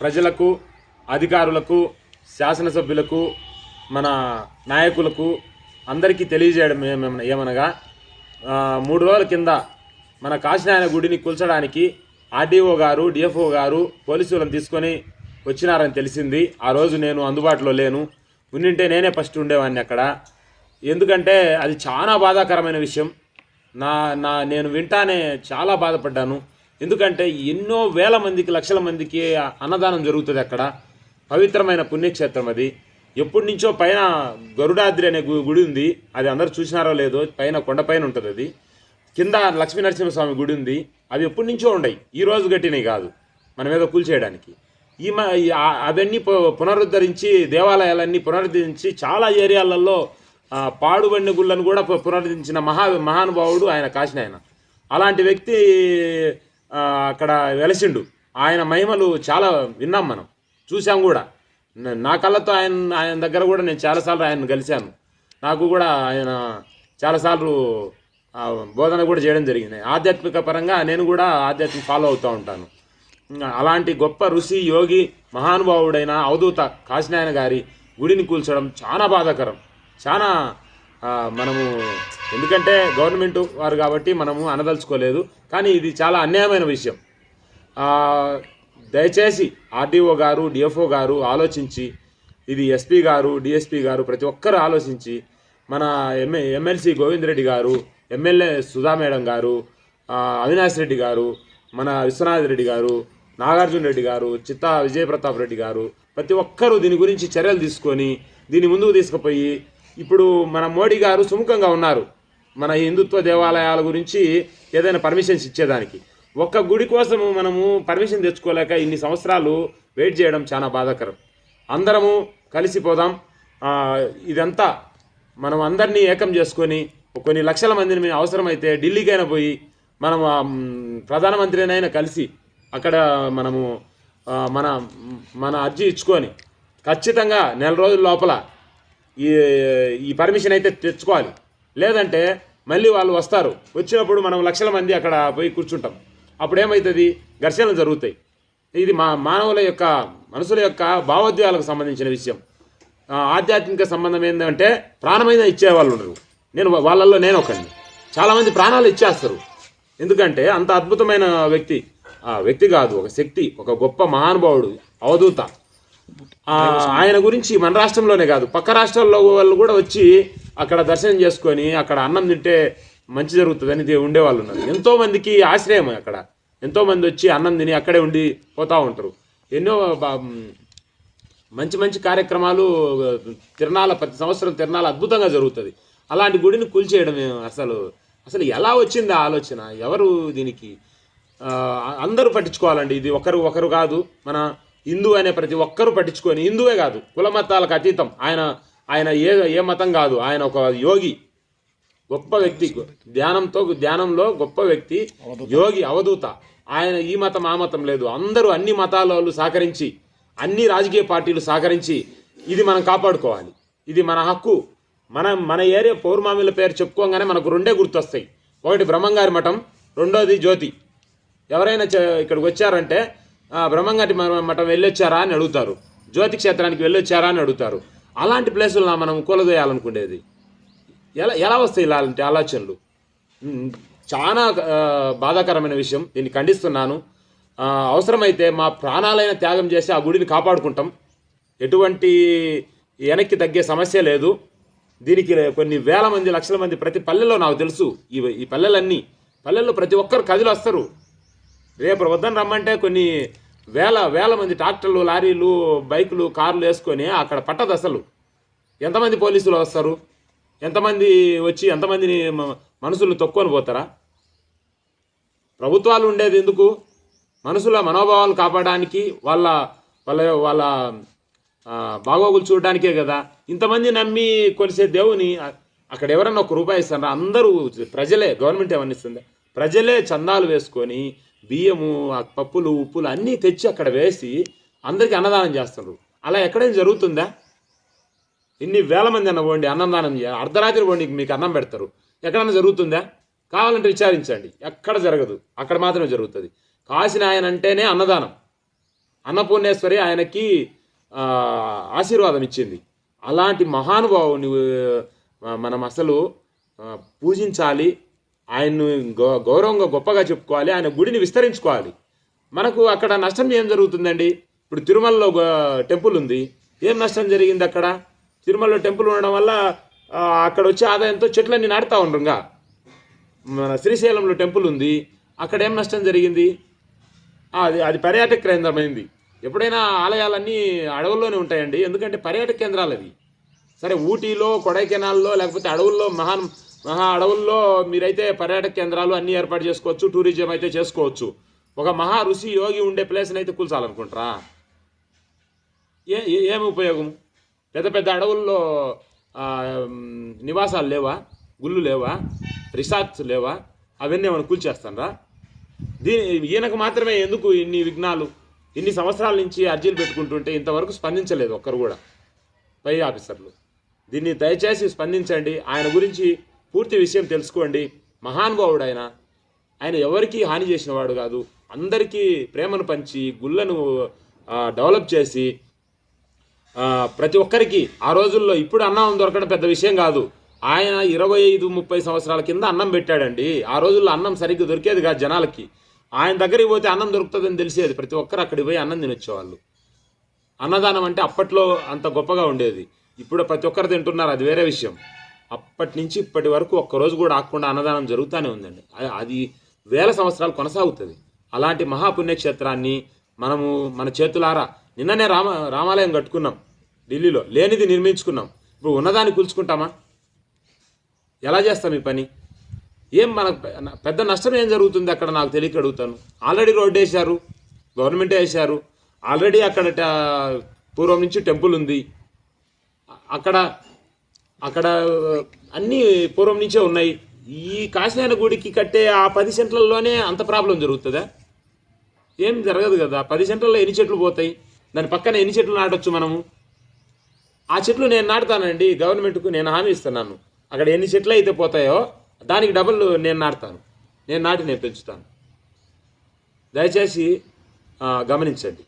ప్రజలకు అధికారులకు శాసనసభ్యులకు మన నాయకులకు అందరికీ తెలియజేయడం ఏమన- ఏమనగా మూడు రోజుల కింద మన కాశీనాయన గుడిని కూల్చడానికి ఆర్డీఓ గారు డిఎఫ్ఓ గారు పోలీసులను తీసుకొని వచ్చినారని తెలిసింది. ఆ రోజు నేను అందుబాటులో లేను. ఉన్నింటే నేనే ఫస్ట్ ఉండేవాడిని అక్కడ. ఎందుకంటే అది చాలా బాధాకరమైన విషయం. నా నా నేను వింటానే చాలా బాధపడ్డాను. ఎందుకంటే ఎన్నో వేల మందికి లక్షల మందికి అన్నదానం జరుగుతుంది అక్కడ. పవిత్రమైన పుణ్యక్షేత్రం అది. ఎప్పటి నుంచో పైన గరుడాద్రి అనే గుడి ఉంది. అది అందరు చూసినారో లేదో పైన కొండపైన ఉంటుంది అది. కింద లక్ష్మీ నరసింహస్వామి గుడి ఉంది. అవి ఎప్పటి నుంచో ఉండయి. ఈ రోజు కట్టినవి కాదు. మన మీద కూల్చేయడానికి ఈ మ ఈ అవన్నీ పు- పునరుద్ధరించి దేవాలయాలన్నీ పునరుద్ధరించి చాలా ఏరియాలలో పాడుబండి గుళ్ళను కూడా పునరుద్ధరించిన మహా మహానుభావుడు ఆయన కాసిన ఆయన అలాంటి వ్యక్తి అక్కడ వెలసిండు. ఆయన మహిమలు చాలా విన్నాం మనం. చూసాం కూడా. నా కళ్ళతో ఆయన ఆయన దగ్గర కూడా నేను చాలాసార్లు ఆయన కలిశాను. నాకు కూడా ఆయన చాలాసార్లు బోధన కూడా చేయడం జరిగింది. ఆధ్యాత్మిక పరంగా నేను కూడా ఆధ్యాత్మిక ఫాలో అవుతూ ఉంటాను. అలాంటి గొప్ప ఋషి యోగి మహానుభావుడైన అవధూత కాశీనాయన గారి గుడిని కూల్చడం చాలా బాధాకరం. చాలా మనము ఎందుకంటే గవర్నమెంట్ వారు కాబట్టి మనము అనదలుచుకోలేదు. కానీ ఇది చాలా అన్యాయమైన విషయం. దయచేసి ఆర్డీఓ గారు డిఎఫ్ఓ గారు ఆలోచించి ఇది ఎస్పీ గారు డిఎస్పీ గారు ప్రతి ఒక్కరు ఆలోచించి మన ఎంఏ ఎమ్మెల్సీ గోవింద్ రెడ్డి గారు ఎమ్మెల్యే సుధా మేడం గారు అవినాష్ రెడ్డి గారు మన విశ్వనాథ్ రెడ్డి గారు నాగార్జున రెడ్డి గారు చిత్తా విజయప్రతాప్ రెడ్డి గారు ప్రతి ఒక్కరూ దీని గురించి చర్యలు తీసుకొని దీన్ని ముందుకు తీసుకుపోయి ఇప్పుడు మన మోడీ గారు సుముఖంగా ఉన్నారు మన హిందుత్వ దేవాలయాల గురించి ఏదైనా పర్మిషన్స్ ఇచ్చేదానికి. ఒక్క గుడి కోసము మనము పర్మిషన్ తెచ్చుకోలేక ఇన్ని సంవత్సరాలు వెయిట్ చేయడం చాలా బాధాకరం. అందరము కలిసిపోదాం ఇదంతా మనం అందరినీ ఏకం చేసుకొని కొన్ని లక్షల మందిని మేము అవసరమైతే ఢిల్లీకైనా పోయి మనం ప్రధానమంత్రినైనా కలిసి అక్కడ మనము మన మన అర్జీ ఇచ్చుకొని ఖచ్చితంగా నెల రోజుల లోపల ఈ ఈ పర్మిషన్ అయితే తెచ్చుకోవాలి. లేదంటే మళ్ళీ వాళ్ళు వస్తారు. వచ్చినప్పుడు మనం లక్షల మంది అక్కడ పోయి కూర్చుంటాం. అప్పుడు ఏమవుతుంది ఘర్షణలు జరుగుతాయి. ఇది మా మానవుల యొక్క మనసుల యొక్క భావోద్వేగాలకు సంబంధించిన విషయం. ఆధ్యాత్మిక సంబంధం ఏంటంటే ప్రాణమైన ఇచ్చేవాళ్ళు ఉండరు నేను వాళ్ళల్లో నేను ఒకరిని చాలామంది ప్రాణాలు ఇచ్చేస్తారు. ఎందుకంటే అంత అద్భుతమైన వ్యక్తి. ఆ వ్యక్తి కాదు ఒక శక్తి ఒక గొప్ప మహానుభావుడు అవధూత. ఆయన గురించి మన రాష్ట్రంలోనే కాదు. పక్క రాష్ట్రాల్లో వాళ్ళు కూడా వచ్చి అక్కడ దర్శనం చేసుకొని అక్కడ అన్నం తింటే మంచి జరుగుతుందని ఉండేవాళ్ళు ఉన్నారు. ఎంతో మందికి ఆశ్రయం అక్కడ. ఎంతో మంది వచ్చి అన్నం తిని అక్కడే ఉండి పోతా ఉంటారు. ఎన్నో మంచి మంచి కార్యక్రమాలు తిరణాల ప్రతి సంవత్సరం తిరణాలు అద్భుతంగా జరుగుతుంది. అలాంటి గుడిని కూల్చేయడం అసలు అసలు ఎలా వచ్చింది ఆ ఆలోచన? ఎవరు దీనికి అందరూ పట్టించుకోవాలండి. ఇది ఒకరు ఒకరు కాదు. మన హిందూ అనే ప్రతి ఒక్కరూ పట్టించుకొని హిందువే కాదు కుల మతాలకు అతీతం. ఆయన ఆయన ఏ ఏ మతం కాదు. ఆయన ఒక యోగి గొప్ప వ్యక్తి ధ్యానంతో ధ్యానంలో గొప్ప వ్యక్తి యోగి అవధూత. ఆయన ఈ మతం ఆ మతం లేదు. అందరూ అన్ని మతాల వాళ్ళు సహకరించి అన్ని రాజకీయ పార్టీలు సహకరించి ఇది మనం కాపాడుకోవాలి. ఇది మన హక్కు. మన మన ఏరియా పౌర్మామిల పేరు చెప్పుకోగానే మనకు రెండే గుర్తొస్తాయి. ఒకటి బ్రహ్మంగారి మఠం రెండోది జ్యోతి. ఎవరైనా ఇక్కడికి వచ్చారంటే బ్రహ్మంగాటి బ్రహ్మంగారి మఠం వెళ్ళొచ్చారా అని అడుగుతారు. జ్యోతి క్షేత్రానికి వెళ్ళొచ్చారా అని అడుగుతారు. అలాంటి ప్లేసుల్లో మనం కూలదోయాలనుకునేది ఎలా ఎలా వస్తాయి ఇలాంటి ఆలోచనలు? చాలా బాధాకరమైన విషయం. దీన్ని ఖండిస్తున్నాను. అవసరమైతే మా ప్రాణాలైన త్యాగం చేసి ఆ గుడిని కాపాడుకుంటాం. ఎటువంటి వెనక్కి తగ్గే సమస్య లేదు. దీనికి కొన్ని వేల మంది లక్షల మంది ప్రతి పల్లెలో నాకు తెలుసు. ఈ ఈ పల్లెలన్నీ. పల్లెల్లో ప్రతి ఒక్కరు కదిలు వస్తారు రేపు వద్దని రమ్మంటే కొన్ని వేల వేల మంది ట్రాక్టర్లు లారీలు బైకులు కార్లు వేసుకొని అక్కడ పట్టదు అసలు. ఎంతమంది పోలీసులు వస్తారు? ఎంతమంది వచ్చి ఎంతమందిని మనసులు మనుషులు తొక్కొని పోతారా? ప్రభుత్వాలు ఉండేది ఎందుకు? మనుషుల మనోభావాలు కాపాడడానికి వాళ్ళ వాళ్ళ వాళ్ళ బాగోగులు చూడడానికే కదా. ఇంతమంది నమ్మి కొలిసే దేవుని అక్కడ ఎవరన్నా ఒక రూపాయి ఇస్తారా? అందరూ ప్రజలే గవర్నమెంట్ ఏమన్నా ఇస్తుంది? ప్రజలే చందాలు వేసుకొని బియ్యము ఆ పప్పులు ఉప్పులు అన్నీ తెచ్చి అక్కడ వేసి అందరికీ అన్నదానం చేస్తారు. అలా ఎక్కడైనా జరుగుతుందా? ఇన్ని వేల మంది అన్న పోండి అన్నదానం చేయాలి అర్ధరాత్రి పోండి మీకు అన్నం పెడతారు. ఎక్కడన్నా జరుగుతుందా? కావాలంటే విచారించండి. ఎక్కడ జరగదు. అక్కడ మాత్రమే జరుగుతుంది. కాసిన ఆయన అంటేనే అన్నదానం. అన్నపూర్ణేశ్వరి ఆయనకి ఆశీర్వాదం ఇచ్చింది. అలాంటి మహానుభావుని మనం అసలు పూజించాలి ఆయన్ను గౌరవంగా గొప్పగా చెప్పుకోవాలి ఆయన గుడిని విస్తరించుకోవాలి. మనకు అక్కడ నష్టం ఏం జరుగుతుందండి? ఇప్పుడు తిరుమలలో టెంపుల్ ఉంది. ఏం నష్టం జరిగింది అక్కడ? తిరుమలలో టెంపుల్ ఉండడం వల్ల అక్కడ వచ్చే ఆదాయంతో చెట్లన్నీ నాటుతా ఉండరుగా. మన శ్రీశైలంలో టెంపుల్ ఉంది. అక్కడ ఏం నష్టం జరిగింది? అది అది పర్యాటక కేంద్రమైంది ఎప్పుడైనా ఆలయాలన్నీ అడవుల్లోనే ఉంటాయండి. ఎందుకంటే పర్యాటక కేంద్రాలు అవి సరే ఊటీలో కొడైకెనాల్లో లేకపోతే అడవుల్లో మహాన్ మహా అడవుల్లో మీరైతే పర్యాటక కేంద్రాలు అన్నీ ఏర్పాటు చేసుకోవచ్చు టూరిజం అయితే చేసుకోవచ్చు. ఒక మహా ఋషి యోగి ఉండే ప్లేస్ని అయితే కూల్చాలనుకుంటారా ఏ ఏమి ఉపయోగం? పెద్ద పెద్ద అడవుల్లో నివాసాలు లేవా? గుళ్ళు లేవా? రిసార్ట్స్ లేవా? అవన్నీ ఏమైనా కూల్చేస్తానరా? దీని ఈయనకు మాత్రమే ఎందుకు ఇన్ని విఘ్నాలు ఇన్ని సంవత్సరాల నుంచి అర్జీలు పెట్టుకుంటుంటే ఇంతవరకు స్పందించలేదు ఒక్కరు కూడా పై ఆఫీసర్లు. దీన్ని దయచేసి స్పందించండి. ఆయన గురించి పూర్తి విషయం తెలుసుకోండి. మహానుభావుడు ఆయన ఆయన ఎవరికీ హాని చేసినవాడు కాదు. అందరికీ ప్రేమను పంచి గుళ్ళను డెవలప్ చేసి ప్రతి ఒక్కరికి ఆ రోజుల్లో ఇప్పుడు అన్నం దొరకడం పెద్ద విషయం కాదు. ఆయన ఇరవై ఐదు ముప్పై సంవత్సరాల కింద అన్నం పెట్టాడండి. ఆ రోజుల్లో అన్నం సరిగ్గా దొరికేది కాదు జనాలకి. ఆయన దగ్గరికి పోతే అన్నం దొరుకుతుందని తెలిసేది. ప్రతి ఒక్కరు అక్కడికి పోయి అన్నం తినొచ్చేవాళ్ళు. అన్నదానం అంటే అప్పట్లో అంత గొప్పగా ఉండేది. ఇప్పుడు ప్రతి ఒక్కరు తింటున్నారు. అది వేరే విషయం. అప్పటి నుంచి ఇప్పటి వరకు ఒక్కరోజు కూడా ఆకుండా అన్నదానం జరుగుతూనే ఉందండి. అది వేల సంవత్సరాలు కొనసాగుతుంది. అలాంటి మహాపుణ్యక్షేత్రాన్ని మనము మన చేతులారా నిన్ననే రామ రామాలయం కట్టుకున్నాం. ఢిల్లీలో లేనిది నిర్మించుకున్నాం. ఇప్పుడు ఉన్నదాన్ని కూల్చుకుంటామా? ఎలా చేస్తాం ఈ పని? ఏం మన పెద్ద నష్టం ఏం జరుగుతుంది అక్కడ నాకు తెలియక అడుగుతాను. ఆల్రెడీ రోడ్డు వేశారు గవర్నమెంటే వేశారు. ఆల్రెడీ అక్కడ పూర్వం నుంచి టెంపుల్ ఉంది. అక్కడ అక్కడ అన్నీ పూర్వం నుంచే ఉన్నాయి. ఈ కాశీనాయన గుడికి కట్టే ఆ పది సెంట్లలోనే అంత ప్రాబ్లం జరుగుతుందా? ఏం జరగదు కదా. పది సెంట్లలో ఎన్ని చెట్లు పోతాయి? దాని పక్కన ఎన్ని చెట్లు నాటొచ్చు మనము? ఆ చెట్లు నేను నాటుతానండి. గవర్నమెంట్కు నేను హామీ ఇస్తున్నాను. అక్కడ ఎన్ని చెట్లు అయితే పోతాయో దానికి డబుల్ నేను నాటుతాను. నేను నాటి నేను పెంచుతాను. దయచేసి గమనించండి.